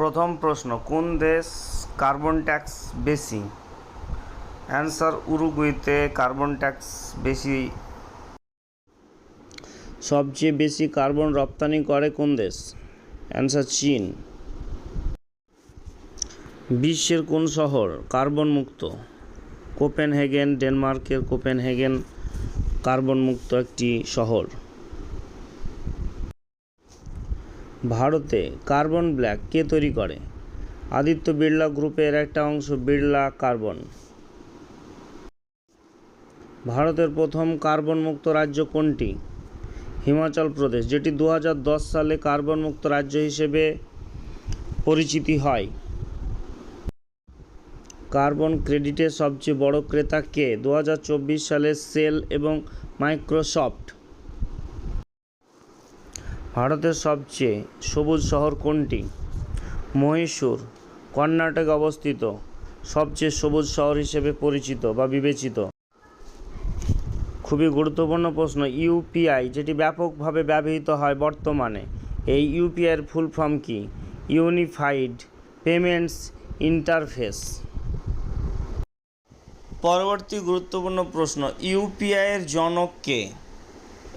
প্রথম প্রশ্ন, কোন দেশ কার্বন ট্যাক্স বেশি? অ্যান্সার উরুগুইতে কার্বন ট্যাক্স বেশি। সবচেয়ে বেশি কার্বন রপ্তানি করে কোন দেশ? অ্যান্সার, চীন। বিশ্বের কোন শহর কার্বন মুক্ত কোপেনহেগেন, ডেনমার্কের কোপেনহেগেন কার্বন মুক্ত একটি শহর। ভারতে কার্বন ব্ল্যাক কে তৈরি করে? আদিত্য বিড়লা গ্রুপের একটা অংশ বিড়লা কার্বন। ভারতের প্রথম কার্বন মুক্ত রাজ্য কোনটি? হিমাচল প্রদেশ, যেটি দু হাজার দশ সালে কার্বন মুক্ত রাজ্য হিসেবে পরিচিতি হয়। কার্বন ক্রেডিটের সবচেয়ে বড় ক্রেতা কে? দু হাজার চব্বিশ সালে সেল এবং মাইক্রোসফট। ভারতের সবচেয়ে সবুজ শহর কোনটি? মহীশূর, কর্ণাটকে অবস্থিত, সবচেয়ে সবুজ শহর হিসেবে পরিচিত বা বিবেচিত? খুবই গুরুত্বপূর্ণ প্রশ্ন। ইউপিআই যেটি ব্যাপকভাবে ব্যবহৃত হয় বর্তমানে, এই ইউপিআইয়ের ফুল ফর্ম কি? Unified payments interface. পরবর্তী গুরুত্বপূর্ণ প্রশ্ন ইউপিআইয়ের জনক কে?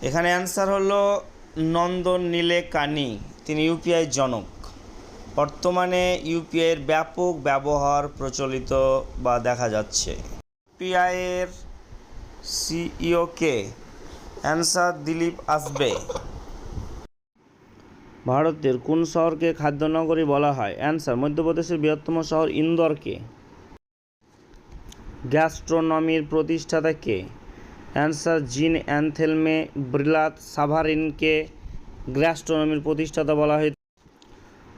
এখানে অ্যান্সার হলো নন্দন নীলে কানি তিনি ইউপিআই জনক। বর্তমানে ইউপিআইয়ের ব্যাপক ব্যবহার প্রচলিত বা দেখা যাচ্ছে। ইউপিআইয়ের সিইও কে? অ্যান্সার দিলীপ আসবে। ভারতের কোন শহরকে খাদ্যনগরী বলা হয়? অ্যান্সার, মধ্যপ্রদেশের বৃহত্তম শহর ইন্দোরকে গ্যাস্ট্রোনমির প্রতিষ্ঠাতা কে? অ্যান্সার জিন অ্যানথেলমে ব্রিলাত সাভারিনকে গ্যাস্ট্রোনমির প্রতিষ্ঠাতা বলা হয়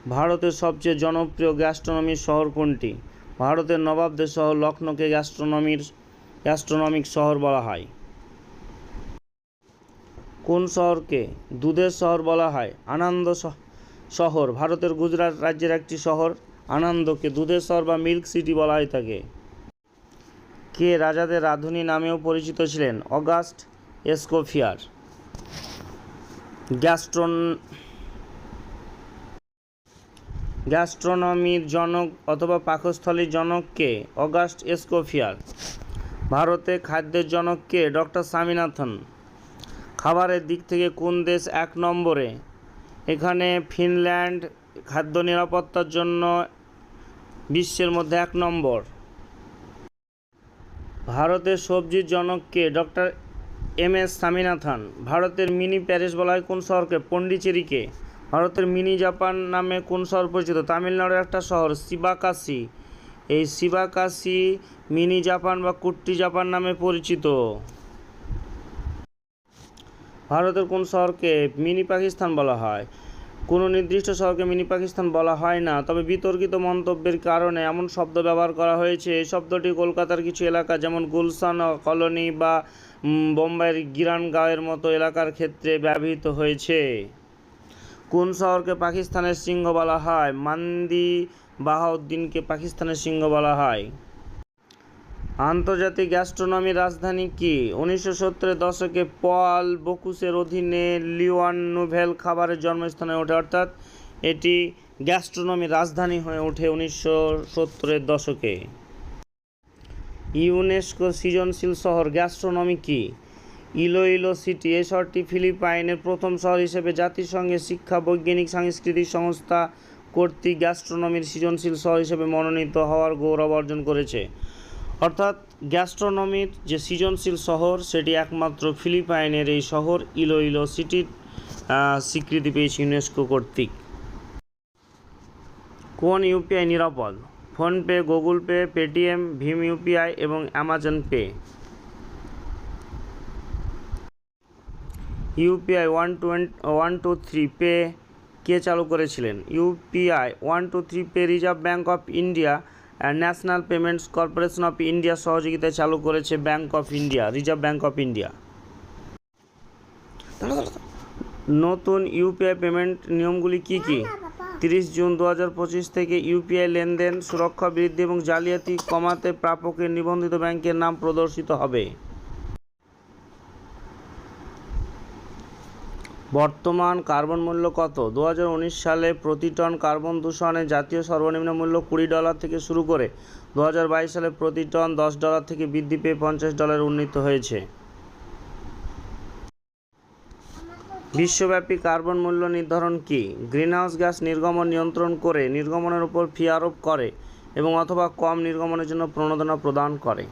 ভারতের সবচেয়ে জনপ্রিয় গ্যাস্ট্রোনমির শহর কোনটি? ভারতের নবাবদের শহর লখনৌকে গ্যাস্ট্রোনমির, গ্যাস্ট্রোনমিক শহর বলা হয়। কোন শহরকে? দুধের শহর বলা হয়। আনন্দ শহর। ভারতের গুজরাট রাজ্যের একটি শহর। আনন্দকে দুধের শহর বা মিল্ক সিটি বলা হয়ে থাকে কে রাজাদের রাধুনী নামেও পরিচিত ছিলেন? অগাস্ট এসকোফিয়ার। গ্যাস্ট্রন গ্যাস্ট্রোনমির জনক অথবা পাকস্থলীর জনককে অগাস্ট এসকোফিয়ার। ভারতে খাদ্যের জনককে ডক্টর স্বামীনাথন। খাবারের দিক থেকে কোন দেশ এক নম্বরে? এখানে ফিনল্যান্ড, খাদ্য নিরাপত্তার জন্য বিশ্বের মধ্যে এক নম্বর। ভারতের সবজির জনককে ডক্টর এম এস স্বামীনাথন, ভারতের মিনি প্যারিস বলা হয় কোন শহরকে? পন্ডিচেরিকে। ভারতের মিনি জাপান নামে কোন শহর পরিচিত? তামিলনাড়ুর একটা শহর, শিবাকাশি। এই শিবাকাশি মিনি জাপান বা কুট্টি জাপান নামে পরিচিত। ভারতের কোন শহরকে মিনি পাকিস্তান বলা হয়? কোনো নির্দিষ্ট শহরকে মিনি পাকিস্তান বলা হয় না। তবে বিতর্কিত মন্তব্যের কারণে এমন শব্দ ব্যবহার করা হয়েছে। এই শব্দটি কলকাতার কিছু এলাকা, যেমন গুলশান কলোনি বা বোম্বাইয়ের গিরানগাঁওয়ের মতো এলাকার ক্ষেত্রে ব্যবহৃত হয়েছে। কোন শহরকে পাকিস্তানের সিংহ বলা হয়? মান্দি বাহাউদ্দিনকে পাকিস্তানের সিংহ বলা হয়। আন্তর্জাতিক গ্যাস্ট্রোনমির রাজধানী কি? উনিশশো সত্তরের দশকে পল বকুসের অধীনে লিওয়ান নোভেল খাবারের জন্মস্থানে ওঠে, অর্থাৎ এটি গ্যাস্ট্রোনমির রাজধানী হয়ে ওঠে উনিশশো সত্তরের দশকে। ইউনেস্কো সৃজনশীল শহর গ্যাস্ট্রোনমি কি? ইলোইলো সিটি এই শহরটি ফিলিপাইনের প্রথম শহর হিসেবে জাতিসংঘের শিক্ষা, বৈজ্ঞানিক, সাংস্কৃতিক সংস্থা কর্তৃক গ্যাস্ট্রোনমির সৃজনশীল শহর হিসেবে মনোনীত হওয়ার গৌরব অর্জন করেছে। অর্থাৎ গ্যাস্ট্রোনমির যে সৃজনশীল শহর, সেটি একমাত্র ফিলিপাইনের এই শহর, ইলোইলো সিটির স্বীকৃতি পেয়েছে ইউনেস্কো কর্তৃক। কোন ইউপিআই নিরাপদ? ফোনপে, গুগল পে, পেটিএম, ভীম ইউপিআই এবং Amazon Pay. UPI one two one two three pay কে চালু করেছিলেন? UPI one two three pay Reserve Bank of India National Payments Corporation of India সহযোগিতায় চালু করেছে Bank of India Reserve Bank of India নতুন UPI payment নিয়মগুলি কি কি? তিরিশ জুন দু হাজার পঁচিশ থেকে ইউপিআই লেনদেন সুরক্ষা বৃদ্ধি এবং জালিয়াতি কমাতে প্রাপকের নিবন্ধিত ব্যাংকের নাম প্রদর্শিত হবে। বর্তমান কার্বন মূল্য কত? দু হাজার উনিশ সালে প্রতি টন কার্বন দূষণে জাতীয় সর্বনিম্ন মূল্য কুড়ি ডলার থেকে শুরু করে দু হাজার বাইশ সালে প্রতি টন দশ ডলার থেকে বৃদ্ধি পেয়ে পঞ্চাশ ডলার উন্নীত হয়েছে। বিশ্বব্যাপী কার্বন মূল্য নির্ধারণ কি? গ্রিনহাউস গ্যাস নির্গমন নিয়ন্ত্রণ করে নির্গমনের উপর ফি আরোপ করে এবং অথবা কম নির্গমনের জন্য প্রণোদনা প্রদান করে।